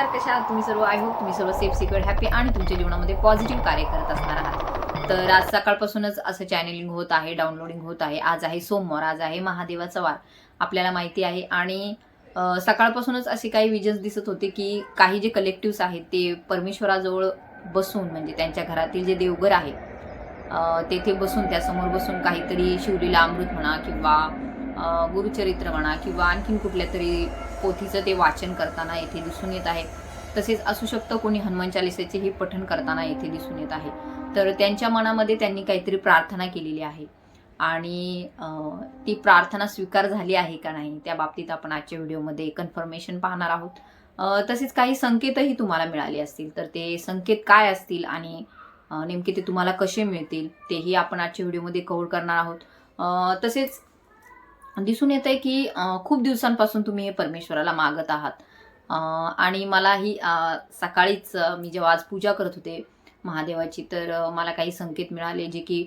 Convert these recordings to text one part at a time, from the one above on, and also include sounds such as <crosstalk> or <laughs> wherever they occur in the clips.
नमस्कार कशा आहात तुम्ही सर्व? आय होप तुम्ही सर्व सेफ सिक्युअर हॅपी आणि तुमच्या जीवनामध्ये पॉझिटिव्ह कार्य करत असणार आहात. तर आज सकाळपासूनच असं चॅनेलिंग होत आहे डाउनलोडिंग होत आहे. आज आहे सोमवार आज आहे महादेवाचा वार. आपल्याला माहिती आहे आणि सकाळपासूनच असे काही विजन्स दिसत होते की काही जे कलेक्टिव्स आहेत ते परमेश्वराजवळ बसून म्हणजे त्यांच्या घरातील जे देवघर आहे तेथे बसून त्यासमोर बसून काहीतरी शिवलीला अमृत म्हणा किंवा गुरुचरित्र म्हणा किंवा आणखीन कुठल्या तरी पोथीचं ते वाचन करताना येथे दिसून येत आहे. तसेच असू शकतं कोणी हनुमान चालिसेचेही पठण करताना येथे दिसून येत आहे. तर त्यांच्या मनामध्ये त्यांनी काहीतरी प्रार्थना केलेली आहे. आणि ती प्रार्थना स्वीकार झाली आहे का नाही त्या बाबतीत आपण आजच्या व्हिडिओमध्ये कन्फर्मेशन पाहणार आहोत. तसेच काही संकेतही तुम्हाला मिळाले असतील. तर ते संकेत काय असतील आणि नेमके ते तुम्हाला कसे मिळतील तेही आपण आजच्या व्हिडिओमध्ये कव्हर करणार आहोत. तसेच दिसून येत आहे की खूप दिवसांपासून तुम्ही हे परमेश्वराला मागत आहात. आणि मला ही सकाळीच मी जेव्हा आज पूजा करत होते महादेवाची तर मला काही संकेत मिळाले जे की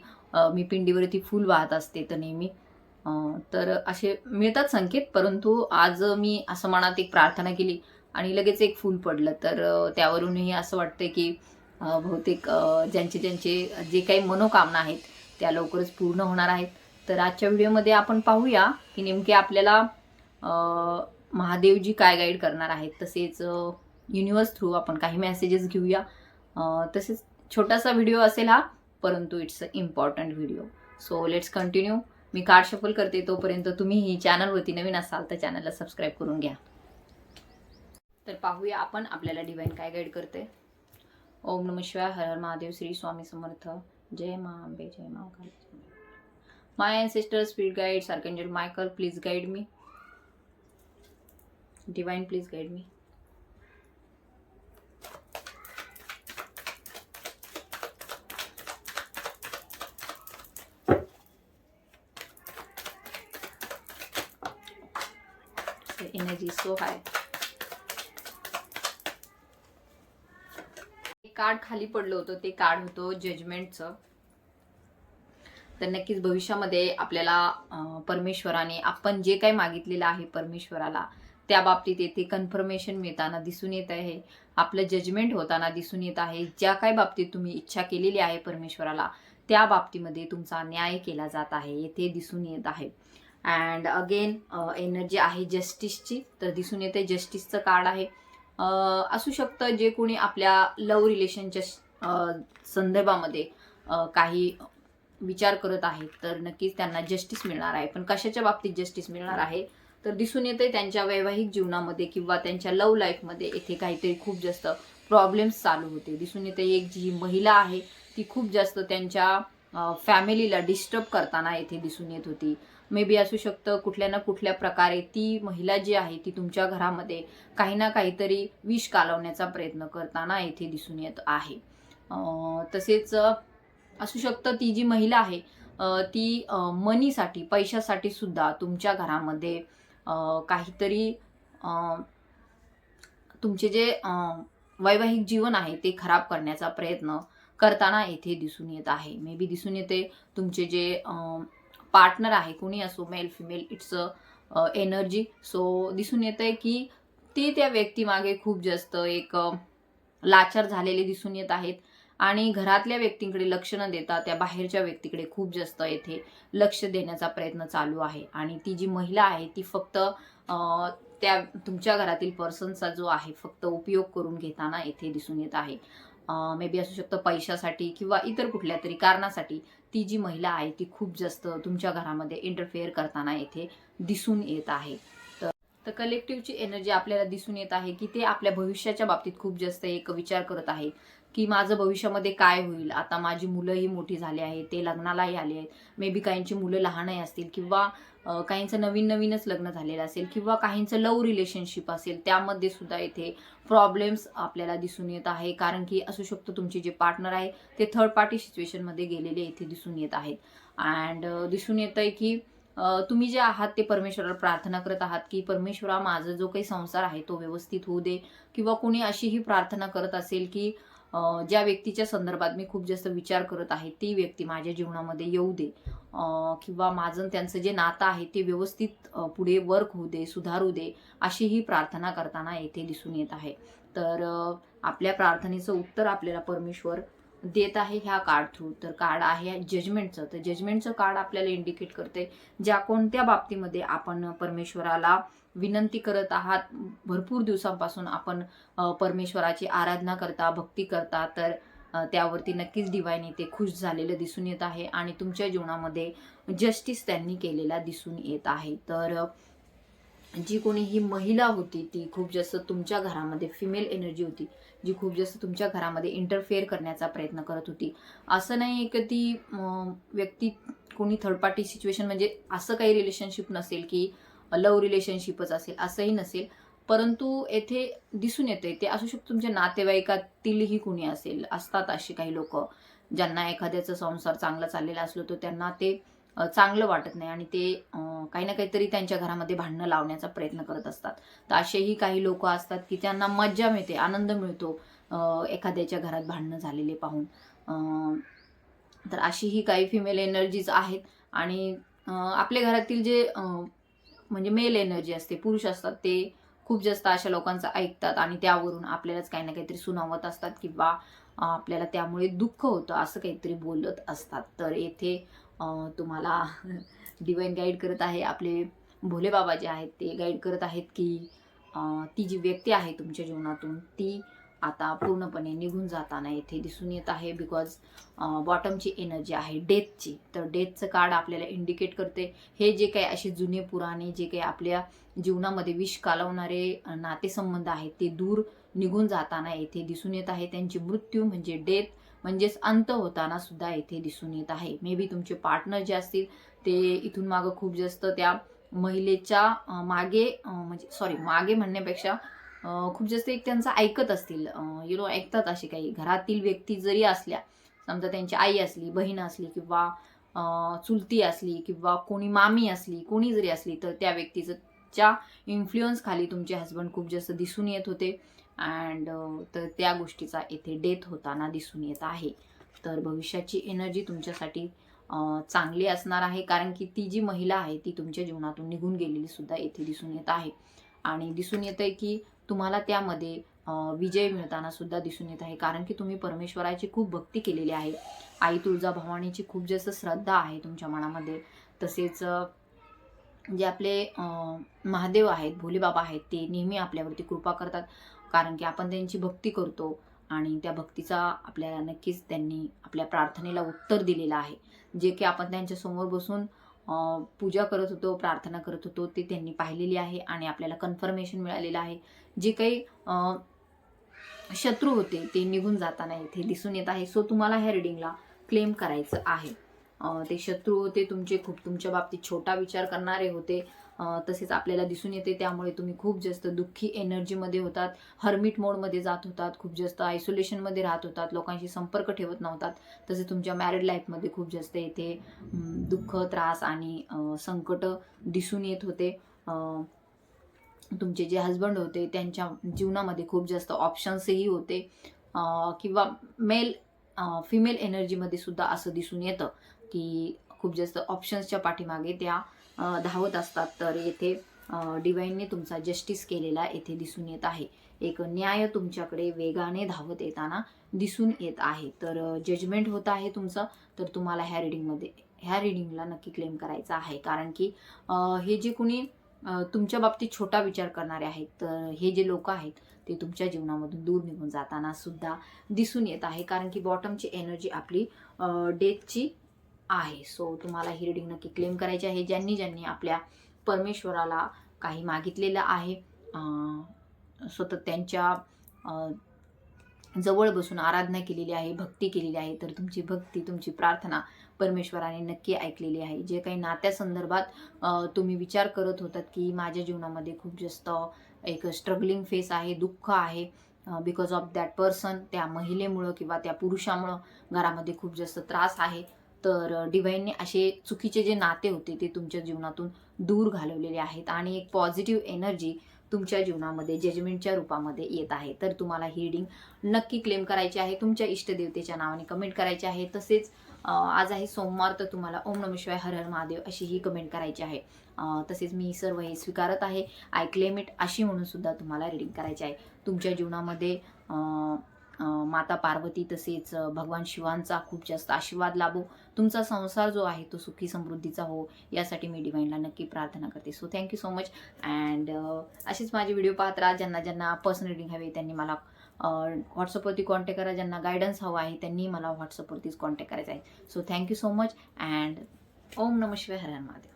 मी पिंडीवरती फूल वाहत असते तर नेहमी. तर असे मिळतात संकेत परंतु आज मी असं मनात एक प्रार्थना केली आणि लगेच एक फूल पडलं. तर त्यावरूनही असं वाटतं की बहुतेक ज्यांचे ज्यांचे जे काही मनोकामना आहेत त्या लवकरच पूर्ण होणार आहेत. तर आजच्या व्हिडिओमध्ये आपण पाहूया की नेमके आपल्याला महादेवजी काय गाईड करणार आहेत. तसेच युनिवर्स थ्रू आपण काही मेसेजेस घेऊया. तसेच छोटासा व्हिडिओ असेल हा परंतु it's a important video so let's continue me card shuffle करते तोपर्यंत तुम्ही ही चॅनलवरती नवीन असाल तर चॅनलला सबस्क्राईब करून घ्या. तर पाहूया आपण आपल्याला डिवाईन काय गाईड करते. ओम नम शिवाय हर हर महादेव श्री स्वामी समर्थ. जय मा अंबे जय मा. My ancestor spirit guide archangel Michael please guide me divine please guide me energy so hi card खाली पडलं होतं ते कार्ड होतं जजमेंटचं तर नक्कीच भविष्यामध्ये आपल्याला परमेश्वराने आपण जे काही मागितलेलं आहे परमेश्वराला त्या बाबतीत येथे कन्फर्मेशन मिळताना दिसून येत आहे. आपलं जजमेंट होताना दिसून येत आहे. ज्या काही बाबतीत तुम्ही इच्छा केलेली आहे परमेश्वराला त्या बाबतीमध्ये तुमचा न्याय केला जात आहे. येथे दिसून येत आहे. अँड अगेन एनर्जी आहे जस्टिसची तर दिसून येते जस्टिसचं कार्ड आहे. असू शकतं जे कोणी आपल्या लव रिलेशनच्या संदर्भामध्ये काही विचार करत आहेत तर नक्कीच त्यांना जस्टिस मिळणार आहे. पण कशाच्या बाबतीत जस्टिस मिळणार आहे? तर दिसून येते त्यांच्या वैवाहिक जीवनामध्ये किंवा त्यांच्या लव्ह लाईफमध्ये येथे काहीतरी खूप जास्त प्रॉब्लेम्स चालू होते. दिसून येते एक जी महिला आहे ती खूप जास्त त्यांच्या फॅमिलीला डिस्टर्ब करताना येथे दिसून येत होती. मे बी असू शकतं कुठल्या ना कुठल्या प्रकारे ती महिला जी आहे ती तुमच्या घरामध्ये काही ना काहीतरी विष कालवण्याचा प्रयत्न करताना येथे दिसून येत आहे. तसेच असू शकतं ती जी महिला आहे ती मनीसाठी पैशासाठी सुद्धा तुमच्या घरामध्ये काहीतरी तुमचे जे वैवाहिक जीवन आहे ते खराब करण्याचा प्रयत्न करताना येथे दिसून येत आहे. मे बी दिसून येते तुमचे जे पार्टनर आहे कुणी असो male female it's a energy so दिसून येत आहे की ते त्या व्यक्तीमागे खूप जास्त एक लाचार झालेले दिसून येत आहेत. आणि घरातल्या व्यक्तींकडे लक्ष न देता त्या बाहेरच्या व्यक्तीकडे खूप जास्त येथे लक्ष देण्याचा प्रयत्न चालू आहे. आणि ती जी महिला आहे ती फक्त त्या तुमच्या घरातील पर्सनचा जो आहे फक्त उपयोग करून घेताना येथे दिसून येत आहे. मे बी असू शकतं पैशासाठी किंवा इतर कुठल्या तरी कारणासाठी ती जी महिला आहे ती खूप जास्त तुमच्या घरामध्ये इंटरफेअर करताना येथे दिसून येत आहे. तर तर कलेक्टिव्हची एनर्जी आपल्याला दिसून येत आहे की ते आपल्या भविष्याच्या बाबतीत खूप जास्त एक विचार करत आहे. की माझं भविष्यामध्ये काय होईल? आता माझी मुलंही मोठी झाली आहेत ते लग्नालाही आले आहेत. मे बी काहींची मुलं लहानही असतील किंवा काहींचं नवीन नवीनच लग्न झालेलं असेल किंवा काहींचं लव रिलेशनशिप असेल त्यामध्ये सुद्धा इथे प्रॉब्लेम्स आपल्याला दिसून येत आहे. कारण की असू शकतो तुमचे जे पार्टनर आहे ते थर्ड पार्टी सिच्युएशनमध्ये गेलेले इथे दिसून येत आहेत. अँड दिसून येत आहे की तुम्ही जे आहात ते परमेश्वराला प्रार्थना करत आहात की परमेश्वरा माझा जो काही संसार आहे तो व्यवस्थित होऊ दे. किंवा कोणी अशीही प्रार्थना करत असेल की ज्या व्यक्तीच्या संदर्भात मी खूप जास्त विचार करत आहे ती व्यक्ती माझ्या जीवनामध्ये येऊ दे. किंवा माझं त्यांचं जे नातं आहे ते व्यवस्थित पुढे वर्क होऊ दे सुधारू दे अशी ही प्रार्थना करताना येथे दिसून येत आहे. तर आपल्या प्रार्थनेचं उत्तर आपल्याला परमेश्वर देत आहे ह्या कार्ड थ्रू तर कार्ड आहे जजमेंटचं तर जजमेंटचं कार्ड आपल्याला इंडिकेट करते ज्या कोणत्या बाबतीमध्ये आपण परमेश्वराला विनंती करत आहात. भरपूर दिवसांपासून आपण परमेश्वराची आराधना करता भक्ती करता तर त्यावरती नक्कीच डिवाईन येते खुश झालेलं दिसून येत आहे आणि तुमच्या जीवनामध्ये जस्टिस त्यांनी केलेला दिसून येत आहे. तर जी कोणी ही महिला होती ती खूप जास्त तुमच्या घरामध्ये फिमेल एनर्जी होती. जी खूप जास्त तुमच्या घरामध्ये इंटरफेअर करण्याचा प्रयत्न करत होती. असं नाही की ती व्यक्ती कोणी थर्ड पार्टी सिच्युएशन म्हणजे असं काही रिलेशनशिप नसेल की लव रिलेशनशिपच असेल असंही नसेल. परंतु येथे दिसून येते ते असू शकतं तुमच्या नातेवाईकातीलही कुणी असेल असतात असे काही लोक. ज्यांना एखाद्याचा संसार चांगला चाललेला असलो तर त्यांना ते चांगलं वाटत नाही आणि ते काही ना काहीतरी त्यांच्या घरामध्ये भांडणं लावण्याचा प्रयत्न करत असतात. तर असेही काही लोक असतात की त्यांना मज्जा मिळते आनंद मिळतो एखाद्याच्या घरात भांडणं झालेले पाहून. तर अशीही काही फिमेल एनर्जीज आहेत आणि आपल्या घरातील जे म्हणजे मेल एनर्जी असते पुरुष असतात ते खूप जास्त अशा लोकांचं ऐकतात आणि त्यावरून आपल्यालाच काही ना काहीतरी सुनावत असतात किंवा आपल्याला त्यामुळे दुःख होतं असं काहीतरी बोलत असतात. तर येथे तुम्हाला <laughs> डिवाईन गाईड करत आहे आपले भोले बाबा जे आहेत ते गाईड करत आहेत की ती जी व्यक्ती आहे तुमच्या जीवनातून ती आता पूर्णपणे निघून जाताना येथे दिसून येत आहे बिकॉज बॉटमची एनर्जी आहे डेथची तर डेथचं कार्ड आपल्याला इंडिकेट करते हे जे काही असे जुने पुराणे जे काही आपल्या जीवनामध्ये विष कालवणारे नातेसंबंध आहेत ते दूर निघून जाताना येथे दिसून येत आहे. त्यांची मृत्यू म्हणजे डेथ म्हणजेच अंत होताना सुद्धा येथे दिसून येत आहे. मे बी तुमचे पार्टनर जे असतील ते इथून मागं खूप जास्त त्या महिलेच्या मागे म्हणजे सॉरी मागे म्हणण्यापेक्षा खूप जास्त एक त्यांचं ऐकत असतील. यु नो ऐकतात असे काही. घरातील व्यक्ती जरी असल्या समजा त्यांची आई असली बहीण असली किंवा चुलती असली किंवा कोणी मामी असली कोणी जरी असली तर त्या व्यक्तीचं च्या इन्फ्लुअन्स खाली तुमचे हस्बंड खूप जास्त दिसून येत होते. अँड uh, तर त्या गोष्टीचा येथे डेथ होताना दिसून येत आहे. तर भविष्याची एनर्जी तुमच्यासाठी चांगली असणार आहे. कारण की ती जी महिला आहे ती तुमच्या जीवनातून निघून गेलेली सुद्धा येथे दिसून येत आहे. आणि दिसून येत आहे की तुम्हाला त्यामध्ये विजय मिळताना सुद्धा दिसून येत आहे. कारण की तुम्ही परमेश्वराची खूप भक्ती केलेली आहे. आई तुळजा भवानीची खूप जास्त श्रद्धा आहे तुमच्या मनामध्ये तसेच जे आपले महादेव आहेत भोलेबाबा आहेत ते नेहमी आपल्यावरती कृपा करतात. कारण की आपण त्यांची भक्ती करतो आणि त्या भक्तीचा आपल्याला नक्कीच त्यांनी आपल्या प्रार्थनेला उत्तर दिलेलं आहे. जे की आपण त्यांच्यासमोर बसून पूजा करत होतो प्रार्थना करत होतो ते त्यांनी पाहिलेली आहे आणि आपल्याला कन्फर्मेशन मिळालेलं आहे. जे काही शत्रू होते ते निघून जाताना येथे दिसून येत आहे. सो तुम्हाला ह्या रिडिंगला क्लेम करायचं आहे. ते शत्रू होते तुमचे खूप तुमच्या बाबतीत छोटा विचार करणारे होते. तसेच आपल्याला दिसून येते त्यामुळे तुम्ही खूप जास्त दुःखी एनर्जीमध्ये होतात. हर्मिट मोडमध्ये जात होतात खूप जास्त आयसोलेशनमध्ये राहत होतात लोकांशी संपर्क ठेवत नव्हतात. तसे तुमच्या मॅरिड लाईफमध्ये खूप जास्त येथे दुःख त्रास आणि संकट दिसून येत होते. तुमचे जे हजबंड होते त्यांच्या जीवनामध्ये खूप जास्त ऑप्शन्सही होते. किंवा मेल फिमेल एनर्जीमध्ये सुद्धा असं दिसून येतं. की खूप जास्त ऑप्शन्सच्या पाठीमागे त्या धावत असतात. तर येथे डिवाईनने तुमचा जस्टिस केलेला येथे दिसून येत आहे. एक न्याय तुमच्याकडे वेगाने धावत येताना दिसून येत आहे. तर जजमेंट होत आहे तुमचं. तर तुम्हाला ह्या रिडिंगमध्ये ह्या रिडिंगला नक्की क्लेम करायचा आहे. कारण की हे जे कुणी तुमच्या बाबतीत छोटा विचार करणारे आहेत तर हे जे लोक आहेत ते तुमच्या जीवनामधून दूर निघून जाताना सुद्धा दिसून येत आहे. कारण की बॉटमची एनर्जी आपली डेथची आहे. सो तुम्हाला ही रिडिंग नक्की क्लेम करायची आहे. ज्यांनी ज्यांनी आपल्या परमेश्वराला काही मागितलेलं आहे सतत त्यांच्या जवळ बसून आराधना केलेली आहे भक्ती केलेली आहे तर तुमची भक्ती तुमची प्रार्थना परमेश्वराने नक्की ऐकलेली आहे. जे काही नात्यासंदर्भात तुम्ही विचार करत होतात की माझ्या जीवनामध्ये खूप जास्त एक स्ट्रगलिंग फेस आहे दुःख आहे बिकॉज ऑफ दॅट पर्सन त्या महिलेमुळं किंवा त्या पुरुषामुळं घरामध्ये खूप जास्त त्रास आहे. तर डिवाईनने असे चुकीचे जे नाते होते ते तुमच्या जीवनातून दूर घालवलेले आहेत आणि एक पॉझिटिव्ह एनर्जी तुमच्या जीवनामध्ये जजमेंटच्या रूपामध्ये येत आहे. तर तुम्हाला ही रिडिंग नक्की क्लेम करायची आहे. तुमच्या इष्टदेवतेच्या नावाने कमेंट करायची आहे. तसेच आज आहे सोमवार तर तुम्हाला ओम नम शिवाय हर हर महादेव अशी ही कमेंट करायची आहे. तसेच मी सर्व हे स्वीकारत आहे. आय क्लेम इट अशी म्हणून सुद्धा तुम्हाला रिडिंग करायची आहे. तुमच्या जीवनामध्ये माता पार्वती तसेच भगवान शिवांचा खूप जास्त आशीर्वाद लाभो. तुमचा संसार जो आहे तो सुखी समृद्धीचा हो यासाठी मी डिवाईनला नक्की प्रार्थना करते. So thank you so much and असेच माझे व्हिडिओ पाहत राहा. ज्यांना ज्यांना पर्सनल रिडिंग हवे त्यांनी मला व्हॉट्सअपवरती कॉन्टॅक्ट करा. ज्यांना गायडन्स हवा आहे त्यांनी मला व्हॉट्सअपवरतीच कॉन्टॅक्ट करायचा आहे. So thank you so much and ओम नम शिवाय हरण हर महादेव.